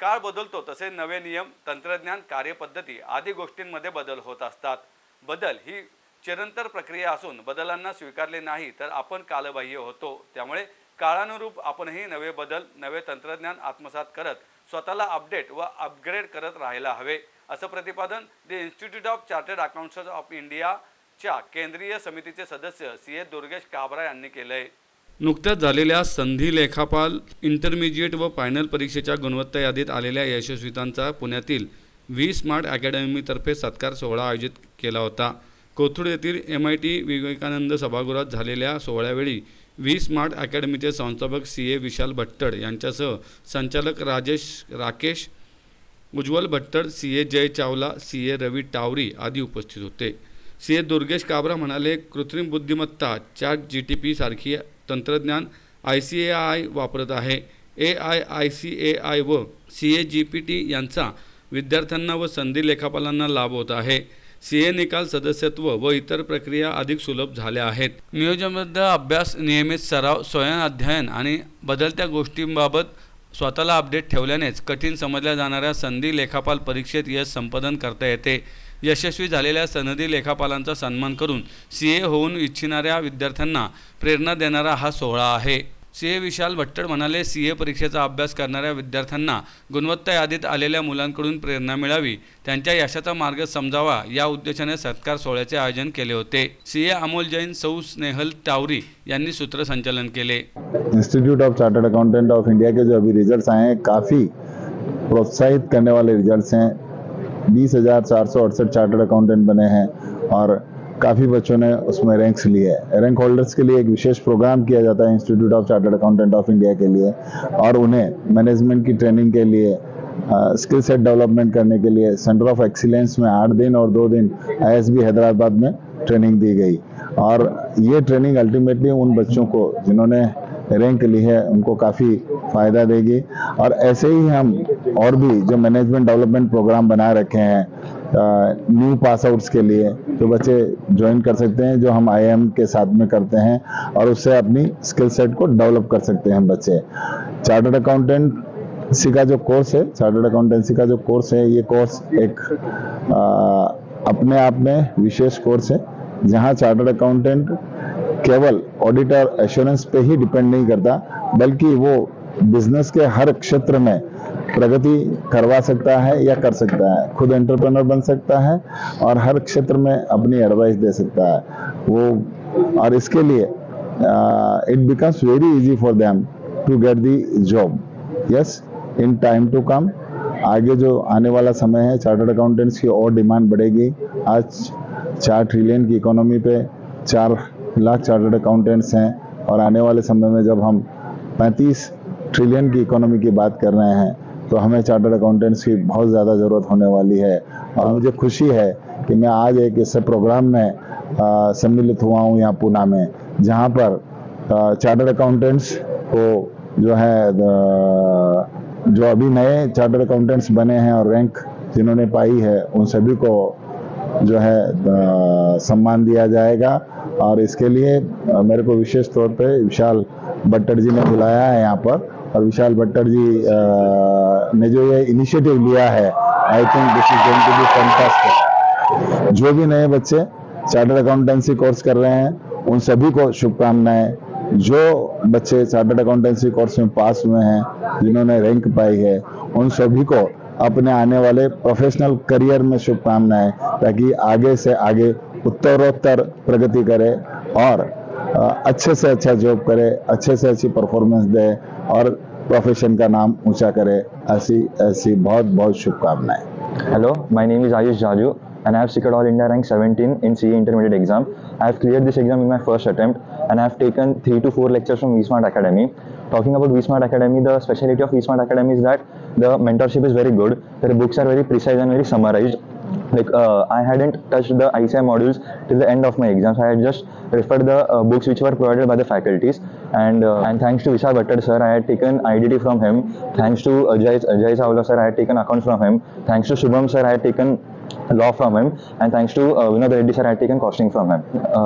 काळ बदलतो तसे नवे नियम तंत्रज्ञान कार्यपद्धती आदी गोष्टींमध्ये बदल होत असतात. बदल ही चिरंतर प्रक्रिया असून बदलांना स्वीकारले नाही तर आपण कालबाह्य होतो. त्यामुळे काळानुरूप आपणही नवे बदल नवे तंत्रज्ञान आत्मसात करत स्वतःला अपडेट व अपग्रेड करत राहायला हवे. असं प्रतिपादन the institute of chartered accountants of इंडियाच्या केंद्रीय समितीचे सदस्य सी ए दुर्गेश काबरा यांनी केलं आहे नुकत्याच झालेल्या संधी लेखापाल इंटरमिजिएट व फायनल परीक्षेच्या गुणवत्ता यादीत आलेल्या यशस्वीतांचा पुण्यातील व्ही स्मार्ट अकॅडमीतर्फे सत्कार सोहळा आयोजित केला होता. कोथरूड येथील एम आय टी विवेकानंद सभागृहात झालेल्या सोहळ्यावेळी व्ही स्मार्ट अकॅडमीचे संस्थापक सी ए विशाल भट्टड यांच्यासह संचालक राजेश राकेश उज्ज्वल भट्टड सी ए जय चावला सी ए रवी टावरी आदी उपस्थित होते. सी ए दुर्गेश काबरा म्हणाले कृत्रिम बुद्धिमत्ता चॅट जी टी पी सारखी तंत्रज्ञान आय सी ए आय वापरत आहे. ए आय आय सी ए आय व सी ए जी पी टी यांचा विद्यार्थ्यांना व संधी लेखापालांना लाभ होत आहे. सी ए निकाल सदस्यत्व व इतर प्रक्रिया अधिक सुलभ झाल्या आहेत. नियोजनबद्ध अभ्यास नियमित सराव स्वयं अध्ययन आणि बदलत्या गोष्टींबाबत स्वतःला अपडेट ठेवल्यानेच कठीण समजल्या जाणाऱ्या संधी लेखापाल परीक्षेत यश संपादन करता येते. यशस्वी झालेल्या सनदी लेखापालांचा सन्मान करून सी ए होऊन इच्छिणाऱ्या विद्यार्थ्यांना प्रेरणा देणारा हा सोहळा आहे. सी ए विशाल भट्टड म्हणाले सी ए परीक्षेचा अभ्यास करणाऱ्या विद्यार्थ्यांना गुणवत्ता यादीत आलेल्या मुलांकडून प्रेरणा मिळावी. त्यांच्या यशाचा मार्ग समजावा. या उद्देशाने सत्कार सोहळ्याचे आयोजन केले होते. सी ए अमोल जैन सौ स्नेहल टावरी यांनी सूत्रसंचालन केले. Institute of chartered accountant of India के जो अभी रिजल्ट्स आए हैं काफ़ी प्रोत्साहित करने वाले रिजल्ट्स हैं। बीस हज़ार चार सौ अड़सठ चार्टर्ड अकाउंटेंट बने हैं और काफ़ी बच्चों ने उसमें रैंक्स लिए हैं। रैंक होल्डर्स के लिए एक विशेष प्रोग्राम किया जाता है institute of chartered accountant of India के लिए और उन्हें मैनेजमेंट की ट्रेनिंग के लिए स्किल सेट डेवलपमेंट करने के लिए सेंटर ऑफ़ एक्सीलेंस में आठ दिन और दो दिन आईएसबी हैदराबाद में ट्रेनिंग दी गई। और ये ट्रेनिंग अल्टीमेटली उन बच्चों को जिन्होंने रैंक ली है उनको काफ़ी फ़ायदा देगी। और ऐसे ही हम और भी जो मैनेजमेंट डेवलपमेंट प्रोग्राम बना रखे हैं न्यू पास आउट्स के लिए जो बच्चे ज्वाइन कर सकते हैं जो हम आईएम के साथ में करते हैं और उससे अपनी स्किल सेट को डेवलप कर सकते हैं बच्चे। चार्टर्ड अकाउंटेंट सी का जो कोर्स है चार्टर्ड अकाउंटेंसी का जो कोर्स है ये कोर्स एक आ, अपने आप में विशेष कोर्स है जहाँ चार्टर्ड अकाउंटेंट केवल ऑडिटर एश्योरेंस पे ही डिपेंड नहीं करता, बल्कि वो बिज़नेस के हर क्षेत्र में प्रगति करवा सकता है या कर सकता है। खुद एंटरप्रेनर बन सकता है और हर क्षेत्र में अपनी एडवाइस दे सकता है। वो, और इसके लिए it becomes very easy for them to get the job yes in time to come आगे जो आने वाला समय है चार्टर्ड अकाउंटेंट्स की और डिमांड बढ़ेगी। आज चार ट्रिलियन की इकोनॉमी पे, चार लाख चार्टर्ड अकाउंटेंट्स हैं और आने वाले समय में जब हम 35 ट्रिलियन की इकोनॉमी की बात कर रहे हैं तो हमें चार्टर्ड अकाउंटेंट्स की बहुत ज़्यादा ज़रूरत होने वाली है। और मुझे खुशी है कि मैं आज एक ऐसे प्रोग्राम में सम्मिलित हुआ हूँ यहाँ पूना में जहाँ पर चार्टर्ड अकाउंटेंट्स को जो है जो अभी नए चार्टर्ड अकाउंटेंट्स बने हैं और रैंक जिन्होंने पाई है उन सभी को जो है सम्मान दिया जाएगा। और इसके लिए मेरे को विशेष तौर पे विशाल भट्टर जी ने बुलाया है यहाँ पर। और विशाल भट्टर जी ने जो ये इनिशिएटिव लिया है I think this is going to be fantastic जो भी नए बच्चे चार्टर्ड अकाउंटेंसी कोर्स कर रहे हैं, उन सभी को शुभकामनाएँ। जो बच्चे चार्टर्ड अकाउंटेंसी कोर्स में पास हुए हैं, जिन्होंने रैंक पाई है, उन सभी को अपने आने वाले प्रोफेशनल करियर में शुभकामनाएँ, ताकि आगे से आगे उत्तरोत्तर प्रगति करे और अच्छे से अच्छा जॉब करे, अच्छे से अच्छी परफॉर्मेंस दे और प्रोफेशन का नाम ऊँचा करे, ऐसी ऐसी बहुत बहुत शुभकामनाएँ। Hello my name is Ayush Jaju and I have secured all India rank 17 in C intermediate exam I have clear this exam in my first attempt and I have taken three to four lectures from VSmart academy talking about VSmart academy the speciality of VSmart academy is that the mentorship is very good their books are very precise and very summarised Like uh, I hadn't touched the ICI modules till the end of my exams. I had just referred the uh, books which were provided by the faculties. And uh, and thanks to Vishal Bhattad sir, I had taken IDT from him. Thanks to Ajay Ajay Savla sir, I had taken accounts from him. Thanks to Shubham sir, I had taken law from him. And thanks to uh, Vinod Reddy sir, I had taken costing from him. Uh,